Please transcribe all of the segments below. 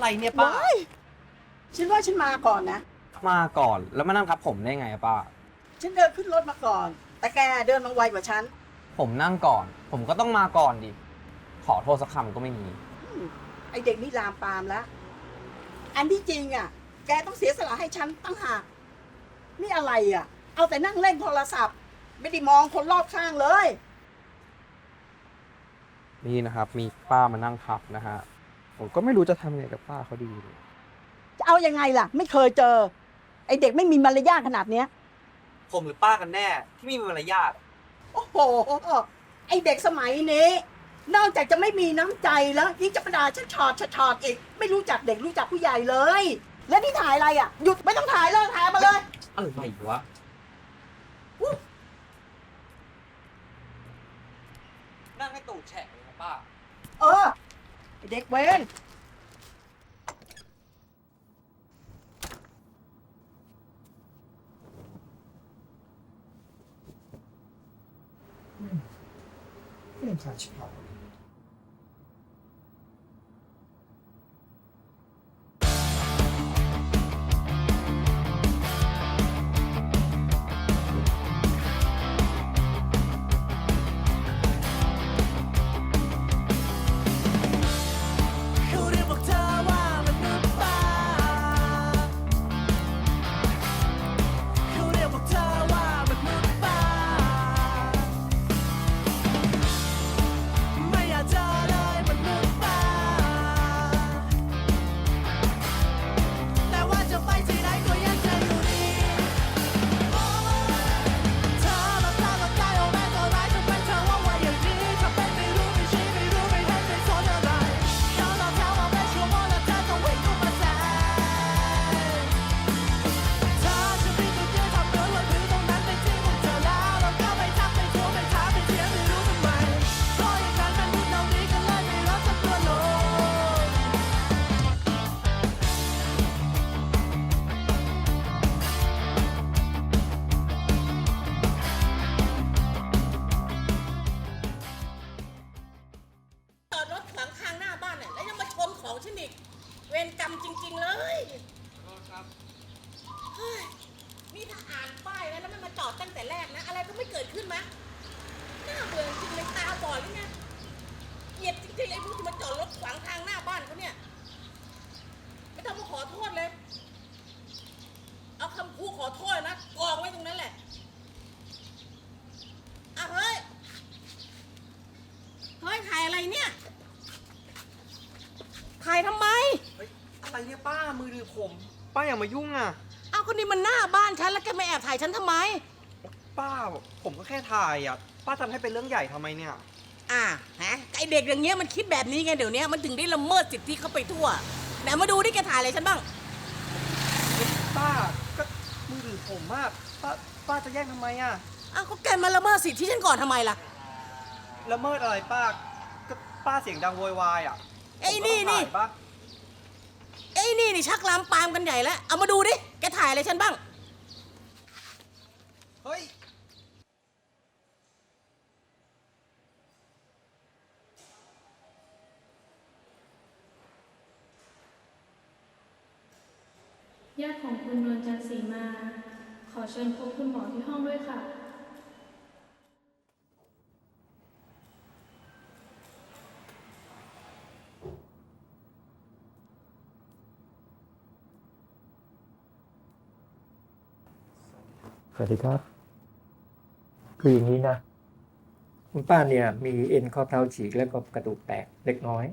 อะไรเนี่ยป้า ว้ายฉันว่าฉันมาก่อนนะ มาก่อนแล้วมานั่งทับผมได้ไงอะป้า ฉันเดินขึ้นรถมาก่อน แต่แกเดินมาไวกว่าฉัน ผมนั่งก่อน ผมก็ต้องมาก่อนดิ ขอโทษสักคำก็ไม่มีอืมไอเด็กนี่ลามปามแล้ว อันที่จริงอะ แกต้องเสียสละให้ฉันตั้งหาก นี่อะไรอะ เอาแต่นั่งเล่นโทรศัพท์ ไม่ได้มองคนรอบข้างเลย นี่นะครับ มีป้ามานั่งทับนะฮะ ผมก็ไม่รู้จะทำยังไงกับป้าเขาดีเลยจะเอายังไงล่ะ ไม่เคยเจอ ไอเด็กไม่มีมารยาทขนาดเนี้ย ผมหรือป้ากันแน่ ที่ไม่มีมารยาทโอ้โห ไอเด็กสมัยนี้ นอกจากจะไม่มีน้ำใจแล้วยิ่งจะประดาชัดชอดชัดชอดอีก ไม่รู้จักเด็กรู้จักผู้ใหญ่เลย แล้วนี่ถ่ายอะไรอะ หยุดไม่ต้องถ่ายเลยถ่ายมาเลย อะไรวะนั่งให้ตูดแฉะเลยนะป้า เออไอ้ เด็กเว้นไม่ขาดชิบหาย ทำไมเฮ้ยอะไรเนี่ยป้ามือถือผม ป้าอย่ามายุ่งอะ เอาคนนี้มันหน้าบ้านฉันแล้วแกมาแอบถ่ายฉันทำไม ป้าผมก็แค่ถ่ายอะ ป้าทำให้เป็นเรื่องใหญ่ทำไมเนี่ย อ่าฮะไอเด็กอย่างเงี้ยมันคิดแบบนี้ไงเดี๋ยวนี้มันถึงได้ละเมิดสิทธิเขาไปทั่วไหนมาดูดิแกถ่ายอะไรฉันบ้าง ป้าก็มือถือผมมากป้าป้าจะแย่งทำไมอะ อ้าวก็แกมาละเมิดสิทธิฉันก่อนทำไมล่ะ ละเมิดอะไรป้าก็ป้าเสียงดังโวยวายอะ ไอ้นี่ผมก็ต้นี่องถ่ายป้าไอ้นี่นี่ชักลามปามกันใหญ่แล้ว เอามาดูดิ แกถ่ายอะไรฉันบ้าง เฮ้ย ญาติของคุณนวลจันทร์ศรีมา ขอเชิญพบคุณหมอที่ห้องด้วยค่ะ วัสดีครับ คืออย่างนี้นะ คุณป้าเนี่ย มีเอ็นข้อเท้าฉีกแล้วก็กระดูกแตกเล็กน้อย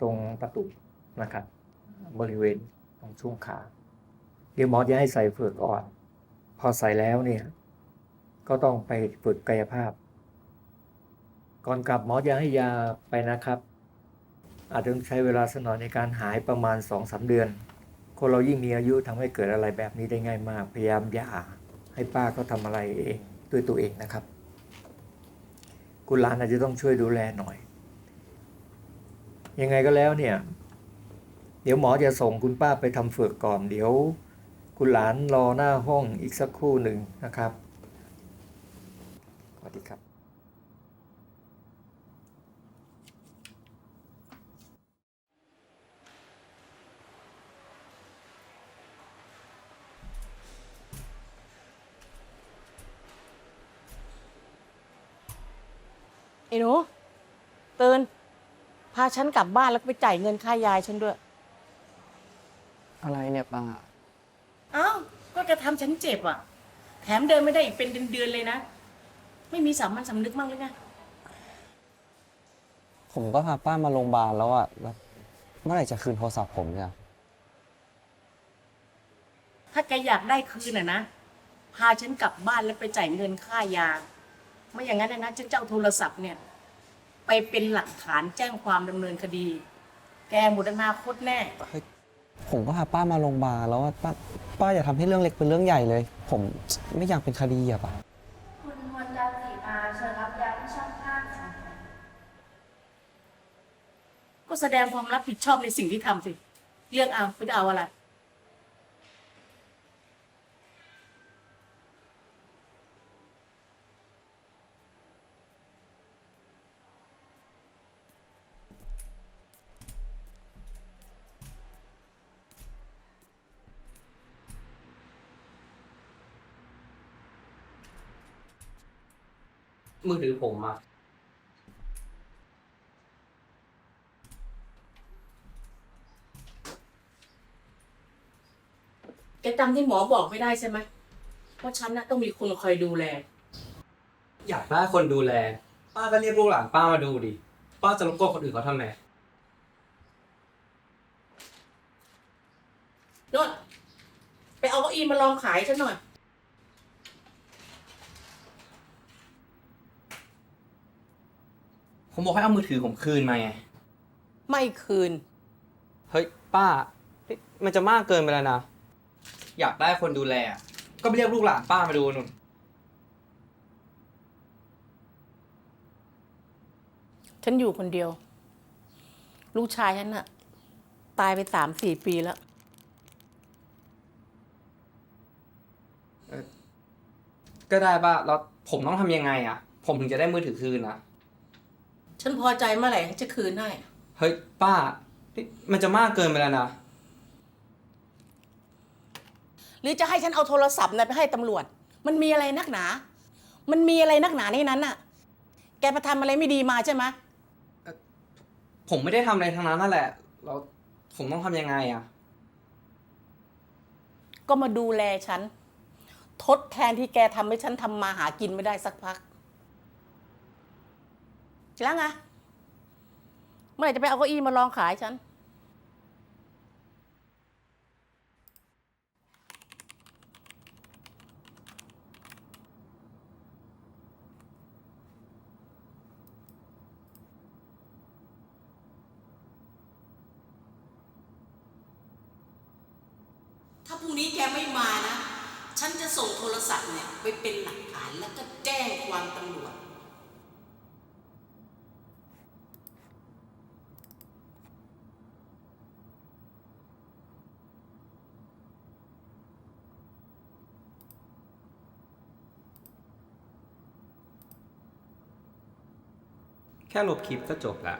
ตรงประตูนะครับ บริเวณตรงช่วงขา เดี๋ยวหมอจะให้ใส่เฝือกอ่อน พอใส่แล้วเนี่ย ก็ต้องไปฝึกกายภาพ ก่อนกลับหมอจะให้ยาไปนะครับ อาจจะต้องใช้เวลาสักหน่อยในการหายประมาณสองสาเดือนคนเรายิ่งมีอายุทำให้เกิดอะไรแบบนี้ได้ง่ายมาก พยายามอย่า ให้ป้าเขาทำอะไรเองด้วยตัวเองนะครับ คุณหลานอาจจะต้องช่วยดูแลหน่อย ยังไงก็แล้วเนี่ย เดี๋ยวหมอจะส่งคุณป้าไปทำเฟือกก่อน เดี๋ยวคุณหลานรอหน้าห้องอีกสักครู่หนึ่งนะครับสวัสดีครับ หนูตื่นพาฉันกลับบ้านแล้วก็ไปจ่ายเงินค่ายายฉันด้วย อะไรเนี่ยป้า เอ้าก็กระทำฉันเจ็บอะ แถมเดินไม่ได้อีกเป็นเดือนๆเลยนะ ไม่มีสามัญสำนึกมั่งเลยไงผมก็พาป้ามาโรงพยาบาลแล้วอะแล้วเมื่อไหร่จะคืนโทรศัพท์ผมเนี่ยถ้าแกอยากได้คืนอะนะ พาฉันกลับบ้านแล้วไปจ่ายเงินค่ายา ไม่อย่างนั้นนะนะฉันจะเอาโทรศัพท์เนี่ย ไปเป็นหลักฐานแจ้งความดำเนินคดี แกหมดอนาคตแน่ผมก็พาป้ามาโรงพยาบาลแล้วอะป้าป้าอย่าทำให้เรื่องเล็กเป็นเรื่องใหญ่เลย ผมไม่อยากเป็นคดีอะป้า คุณนวลจันทร์ศรีมาเชิญรับยาที่ช่องห้าค่ะก็แสดงความรับผิดชอบในสิ่งที่ทำสิ เรื่องเอาไม่ได้เอาอะไร มือถือผมอะแกจำที่หมอบอกไม่ได้ใช่ไหมว่าฉันน่ะต้องมีคนคอยดูแล อยากได้คนดูแล ป้าก็เรียกลูกหลานป้ามาดูดิ ป้าจะรบกวนคนอื่นเขาทำไมโนนไปเอาเก้าอี้มาลองขายฉันหน่อย ผมบอกให้เอามือถือผมคืนมาไง ไม่คืน เฮ้ย ป้านี่มันจะมากเกินไปแล้วนะ อยากได้คนดูแลอะก็ไปเรียกลูกหลานป้ามาดูนุ่น ฉันอยู่คนเดียว ลูกชายฉันน่ะ ตายไปสามสี่ปีแล้ว ก็ได้ป้าแล้วผมต้องทำยังไงอะผมถึงจะได้มือถือคืนอะ ฉันพอใจเมื่อไหร่ฉันจะคืนให้ เฮ้ย ป้านี่มันจะมากเกินไปแล้วนะ หรือจะให้ฉันเอาโทรศัพท์น่ะไปให้ตำรวจ มันมีอะไรนักหนา มันมีอะไรนักหนาในนั้นน่ะ แกไปทำอะไรไม่ดีมาใช่ไหมผมไม่ได้ทำอะไรทั้งนั้นนั่นแหละ แล้วผมต้องทำยังไงอะก็มาดูแลฉัน ทดแทนที่แกทำให้ฉันทำมาหากินไม่ได้สักพัก แล้วไงเมื่อไหร่จะไปเอาเก้าอี้มาลองขายฉัน ถ้าพรุ่งนี้แกไม่มานะ ฉันจะส่งโทรศัพท์เนี่ย ไปเป็นหลักฐานแล้วก็แจ้งความตำรวจ แค่ลบคลิปก็จบละ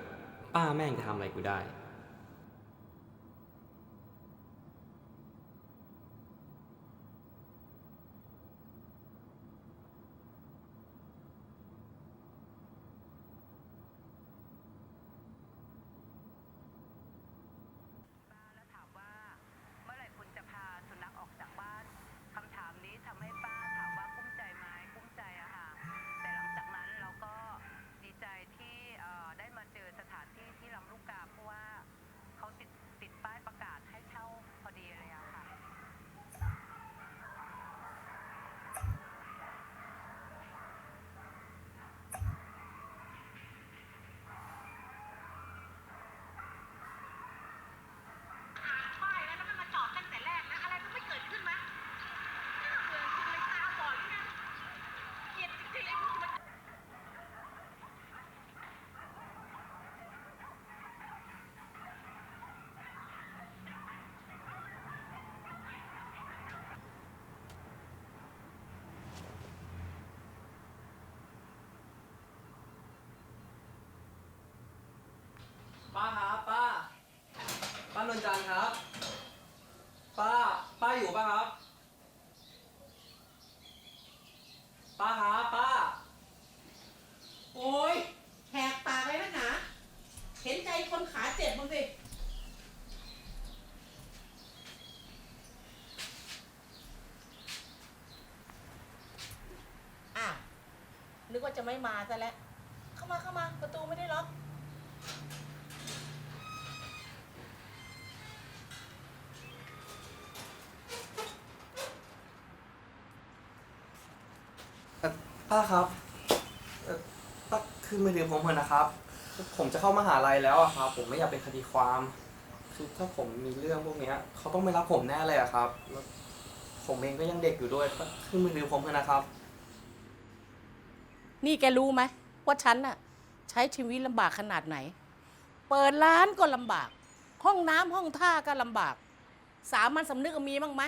ป้าแม่งจะทำอะไรกูได้ ถามว่าเมื่อไหร่คุณจะพาสุนัขออกจากบ้านคำถามนี้ทำให้ป้าถามว่ากุ้มใจไหมกุ้มใจอะค่ะ แต่หลังจากนั้นเราก็ดีใจที่เอ่อได้มาเจอสถานที่ที่ลำลูกกาเพราะว่าเขาติดติดป้ายประกาศให้เช่าพอดีเลยอะค่ะ ป้ายแล้วแล้วมันมาจอดตั้งแต่แรกนะ อะไรก็ไม่เกิดขึ้นมะน่าเบื่อจริงเลยตาบอดหรือไงเกลียดจริงๆไอ้พวกที่มัน ป้าครับป้า ป้านนจันทร์ครับ ป้า ป้าอยู่ป่ะครับ ป้าครับป้า โอ๊ย คนขาเจ็บมึงสิ อ้าว นึ กว่าจะไม่มาซะแล้ว เข้ามาเข้ามาประตูไม่ได้ล็อก เอ่อป้าครับเอ่อป้าคือมือถือผมเถอะนะครับ ผมจะเข้ามหาลัยแล้วอะครับ ผมไม่อยากเป็นคดีความ คือถ้าผมมีเรื่องพวกเนี้ยเขาต้องไม่รับผมแน่เลยอะครับแล้วผมเองก็ยังเด็กอยู่ด้วยป้าคือมือถือผมเถอะนะครับ นี่แกรู้ไหมว่าฉันน่ะใช้ชีวิตลำบากขนาดไหน เปิดร้านก็ลำบาก ห้องน้ำห้องท่าก็ลำบาก สามัญสำนึกมีบ้างไหม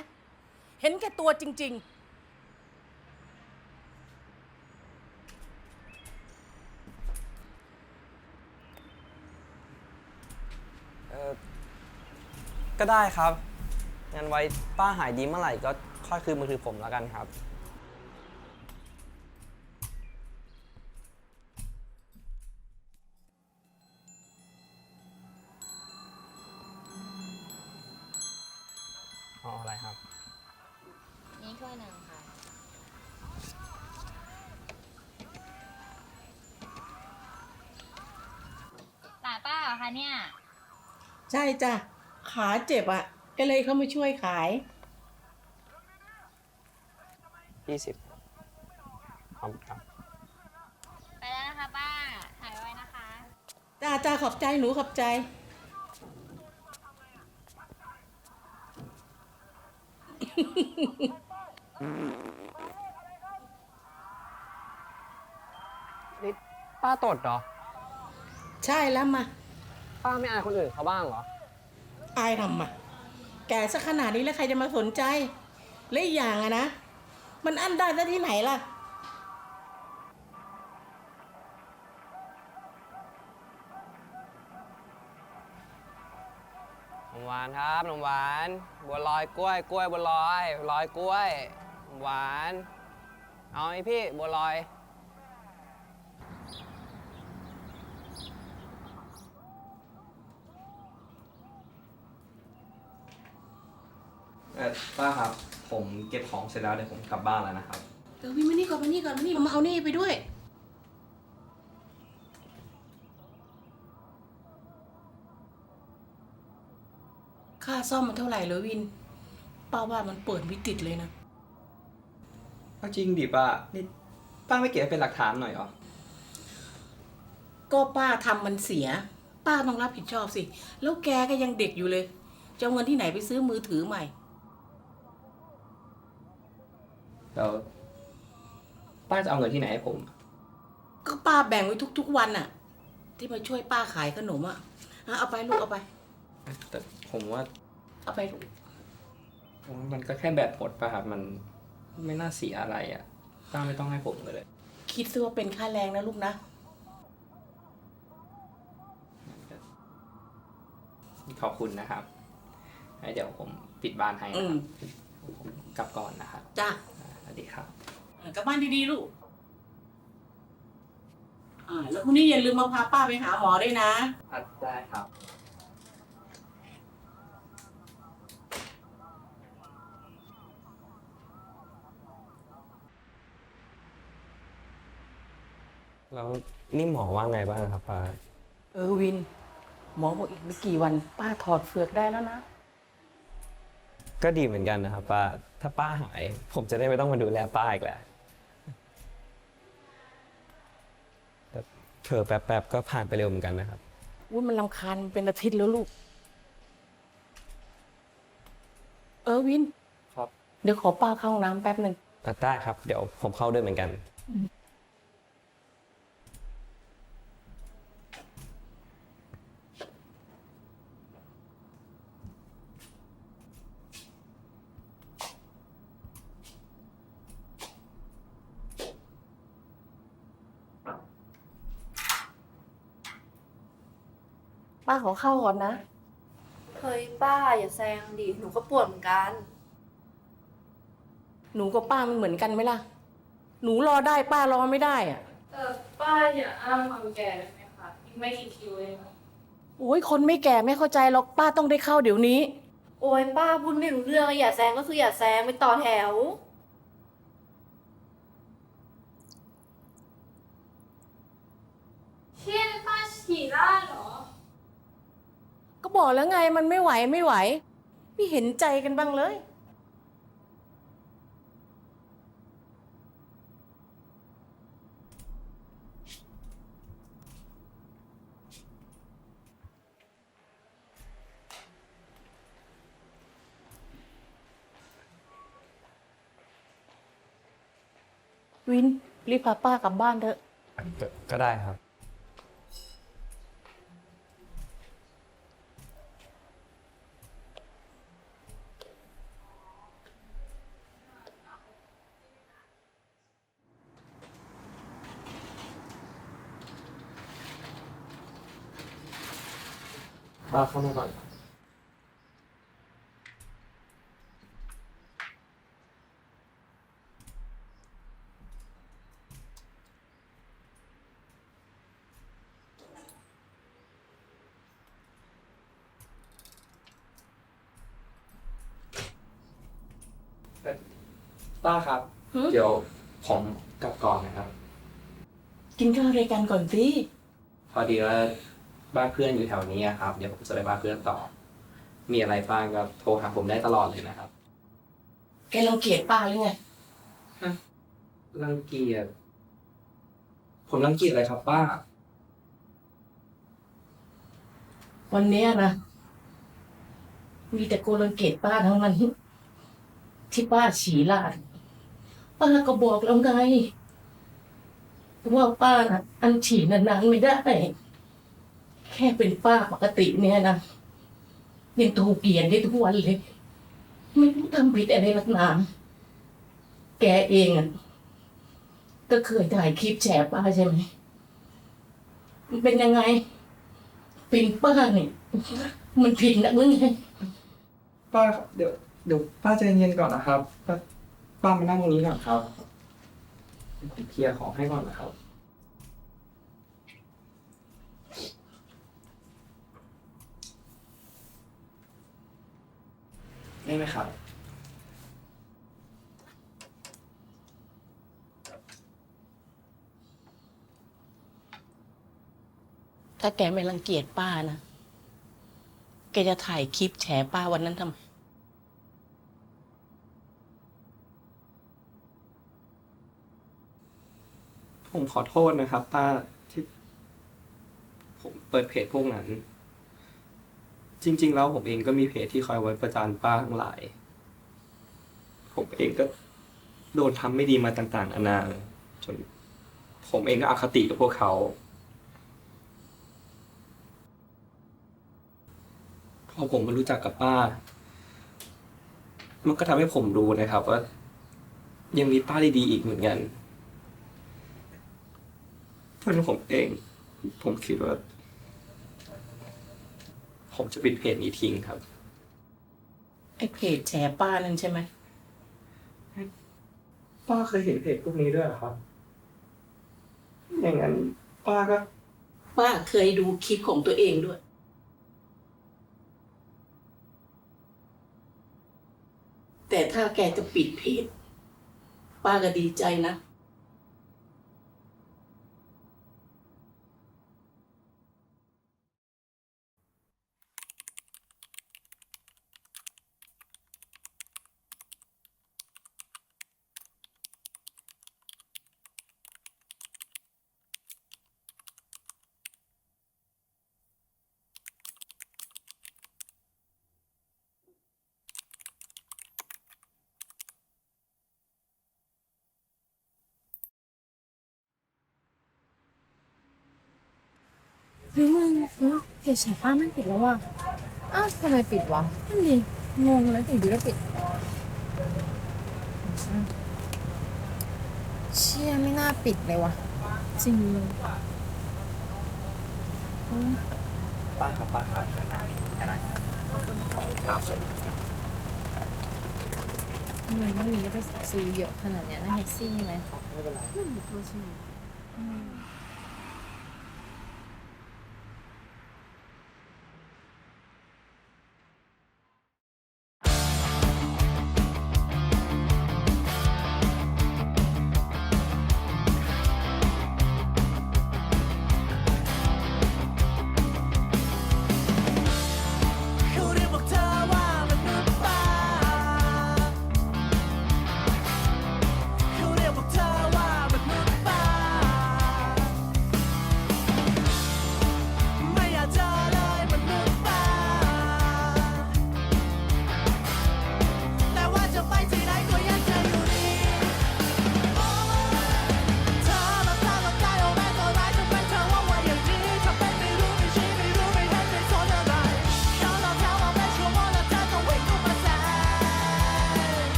เห็นแก่ตัวจริง ๆ เออก็ได้ครับ งั้นไว้ป้าหายดีเมื่อไหร่ก็ค่อยคืนมือถือผมแล้วกันครับ อ๋ออะไรครับ นี่ถ้วยหนึ่งค่ะ หลานป้าเหรอคะเนี่ย ใช่จ้ะ ขาเจ็บอะ ก็เลยเข้ามาช่วยขาย20ครับครับ ไปแล้วนะคะป้าหายไว้นะคะ จ้าจ้าขอบใจหนูขอบใจ นี่ป้าตดเหรอ ใช่แล้วมา ป้าไม่อายคนอื่นเขาบ้างเหรอ อายทำมา แก่สักขนาดนี้แล้วใครจะมาสนใจ และอีกอย่างอะนะ มันอั้นได้ซะที่ไหนล่ะานครับนมหวาน บัวลอยกล้วย กล้วยบัวลอยลอยกล้วยนมหวาน เอาไอพี่บัวลอยเออป้าครับ ผมเก็บของเสร็จแล้วเดี๋ยวผมกลับบ้านแล้วนะครับ เออพี่มานี่ก่อนมานี่ก่อนมานี่มาเอานี่ไปด้วย ค่าซ่อมมันเท่าไหร่เหรอวิน ป้าว่ามันเปิดวิกฤตเลยนะ เอาจริงดิป้า นี่ป้าไม่เก็บไว้เป็นหลักฐานหน่อยเหรอ ก็ป้าทำมันเสีย ป้าต้องรับผิดชอบสิ แล้วแกก็ยังเด็กอยู่เลยจะเอาเงินที่ไหนไปซื้อมือถือใหม่ แล้วป้าจะเอาเงินที่ไหนให้ผม ก็ป้าแบ่งไว้ทุกๆวันน่ะ ที่มาช่วยป้าขายขนมอะอะเอาไปลูกเอาไป แต่ผมว่าเอาไปลูกผมว่ามันก็แค่แบตหมดป่ะครับมันไม่น่าเสียอะไรอะป้าไม่ต้องให้ผมเลย คิดซะว่าเป็นค่าแรงนะลูกนะ ขอบคุณนะครับให้เดี๋ยวผมปิดบ้านให้นะอืคมรับผมกลับก่อนนะครับจ้าสวัสดีครับกลับบ้านดีๆลูก อ่า แล้วพรุ่งนี้อย่าลืมมาพาป้าไปหาหมอด้วยนะ ได้ครับ แล้วนี่หมอว่าไงบ้างครับป้าเออวิน หมอบอกอีกไม่กี่วัน ป้าถอดเฟือกได้แล้วนะ ก็ดีเหมือนกันนะครับป้าถ้าป้าหาย ผมจะได้ไม่ต้องมาดูแลป้าอีกแล้วแต่เผลอแป๊บๆก็ผ่านไปเร็วเหมือนกันนะครับอุ้ยมันลำคาญมันเป็นอาทิตย์แล้วลูก เออวิน ครับ เดี๋ยวขอป้าเข้าห้องน้ำแป๊บหนึ่ง ได้ครับ เดี๋ยวผมเข้าด้วยเหมือนกัน ขอเข้าก่อนนะ เฮ้ยป้าอย่าแซงดิ หนูก็ปวดเหมือนกัน หนูกับป้ามันเหมือนกันไหมล่ะ หนูรอได้ป้ารอไม่ได้อะเออป้าอย่าอ้างความแก่ได้ไหมคะอีกไม่กี่คิวเองอโอ้ยคนไม่แก่ไม่เข้าใจหรอกป้าต้องได้เข้าเดี๋ยวนี้ โอ้ยป้าพูดไม่รู้เรื่องอะอย่าแซงก็คืออย่าแซงไปต่อแถว เชี่ยป้าฉี่ราดเหรอ ก็บอกแล้วไงมันไม่ไหวไม่ไหว ไม่เห็นใจกันบ้างเลย วินรีบพาป้ากลับบ้านเถอะ ก็ได้ครับ ป้าเข้ามาก่อนป้าครับหือเดี๋ยวผมกลับก่อนนะครับ กินข้าวอะไรกันก่อนสิ พอดีว่า บ้านเพื่อนอยู่แถวนี้อะครับ เดี๋ยวผมจะไปบ้านเพื่อนต่อ มีอะไรบ้างก็โทรหาผมได้ตลอดเลยนะครับ แกรังเกียจป้าหรือไง รังเกียจ ผมรังเกียจอะไรครับ ป้า วันเนี้ยนะ มีแต่โกรังเกียจป้าทั้งนั้นที่ป้าฉี่ลาด ป้าก็บอกแล้วไงว่าป้าน่ะอันฉี่นานๆไม่ได้ แค่เป็นป้าปกติเนี่ยนะยังถูกเกลียดได้ทุกวันเลย ไม่รู้ทำผิดอะไรนักหนาแกเองอะก็เคยถ่ายคลิปแฉป้าใช่ไหมมันเป็นยังไง เป็นป้าเนี่ยมันผิดนะมึงไงป้าครับเดี๋ยวเดี๋ยวป้าใจเย็นก่อนนะครับ ป้าป้ามานั่งตรงนี้ก่อนครับผมเคลียร์ของให้ก่อนนะครับ ได้ไหมครับ ถ้าแกไม่รังเกียจป้านะ แกจะถ่ายคลิปแฉป้าวันนั้นทำไม ผมขอโทษนะครับ ป้าที่ ผมเปิดเพจพวกนั้น จริง ๆ แล้วผมเองก็มีเพจที่คอยไว้ประจานป้าทั้งหลาย ผมเองก็โดนทำไม่ดีมาต่างๆนานาจน ผมเองก็อคติกับพวกเขา พอผมมารู้จักกับป้า มันก็ทำให้ผมรู้นะครับว่า ยังมีป้าดีๆอีกเหมือนกันเพื่อนผมเอง ผมคิดว่า ผมจะปิดเพจนี้ทิ้งครับ ไอ้เพจแฉป้านั่นใช่ไหมป้าเคยเห็นเพจพวกนี้ด้วยเหรอครับ อย่างนั้นป้าก็ ป้าเคยดูคลิปของตัวเองด้วย แต่ถ้าแกจะปิดเพจป้าก็ดีใจนะ เฮ้ยมึงเพจแฉป้ามันปิดแล้วว่ะอ้าวทำไมปิดวะนั่นดิงงเลยถึงดูแล้วปิด เชี่ยไม่น่าปิดเลยวะจริงเลยป้าครับป้าครับครับทำไมต้องมีรถไปซื้อเยอะขนาดเนี้ยนั่งแท็กซี่ไหมไม่เป็นไรอืม